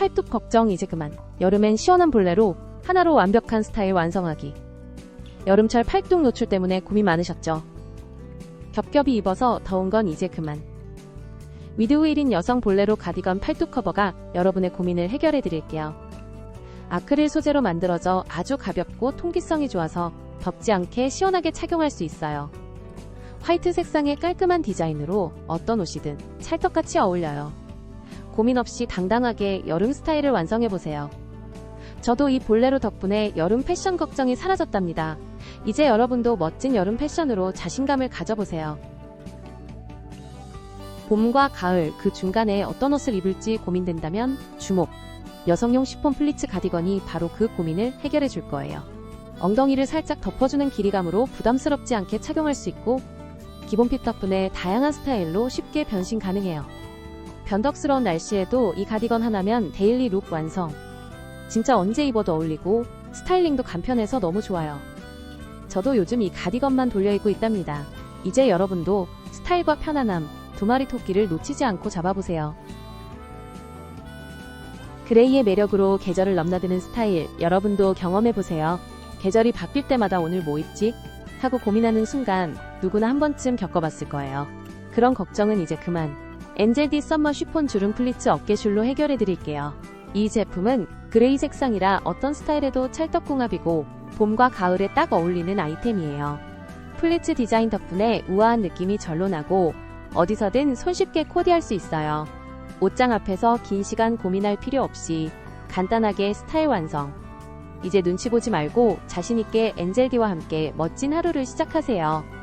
팔뚝 걱정 이제 그만. 여름엔 시원한 볼레로 하나로 완벽한 스타일 완성하기. 여름철 팔뚝 노출 때문에 고민 많으셨죠? 겹겹이 입어서 더운 건 이제 그만. 위드우 1인 여성 볼레로 가디건 팔뚝 커버가 여러분의 고민을 해결해 드릴게요. 아크릴 소재로 만들어져 아주 가볍고 통기성이 좋아서 덥지 않게 시원하게 착용할 수 있어요. 화이트 색상의 깔끔한 디자인으로 어떤 옷이든 찰떡같이 어울려요. 고민 없이 당당하게 여름 스타일을 완성해보세요. 저도 이 볼레로 덕분에 여름 패션 걱정이 사라졌답니다. 이제 여러분도 멋진 여름 패션으로 자신감을 가져보세요. 봄과 가을 그 중간에 어떤 옷을 입을지 고민된다면 주목. 여성용 시폰 플리츠 가디건이 바로 그 고민을 해결해 줄 거예요. 엉덩이를 살짝 덮어주는 길이감으로 부담스럽지 않게 착용할 수 있고 기본 핏 덕분에 다양한 스타일로 쉽게 변신 가능해요. 변덕스러운 날씨에도 이 가디건 하나면 데일리 룩 완성. 진짜 언제 입어도 어울리고 스타일링도 간편해서 너무 좋아요. 저도 요즘 이 가디건만 돌려 입고 있답니다. 이제 여러분도 스타일과 편안함, 두 마리 토끼를 놓치지 않고 잡아보세요. 그레이의 매력으로 계절을 넘나드는 스타일 여러분도 경험해보세요. 계절이 바뀔 때마다 오늘 뭐 입지? 하고 고민하는 순간 누구나 한 번쯤 겪어봤을 거예요. 그런 걱정은 이제 그만. 엔젤디 썸머 쉬폰 주름 플리츠 어깨줄로 해결해드릴게요. 이 제품은 그레이 색상이라 어떤 스타일에도 찰떡궁합이고 봄과 가을에 딱 어울리는 아이템이에요. 플리츠 디자인 덕분에 우아한 느낌이 절로 나고 어디서든 손쉽게 코디할 수 있어요. 옷장 앞에서 긴 시간 고민할 필요 없이 간단하게 스타일 완성. 이제 눈치 보지 말고 자신있게 엔젤디와 함께 멋진 하루를 시작하세요.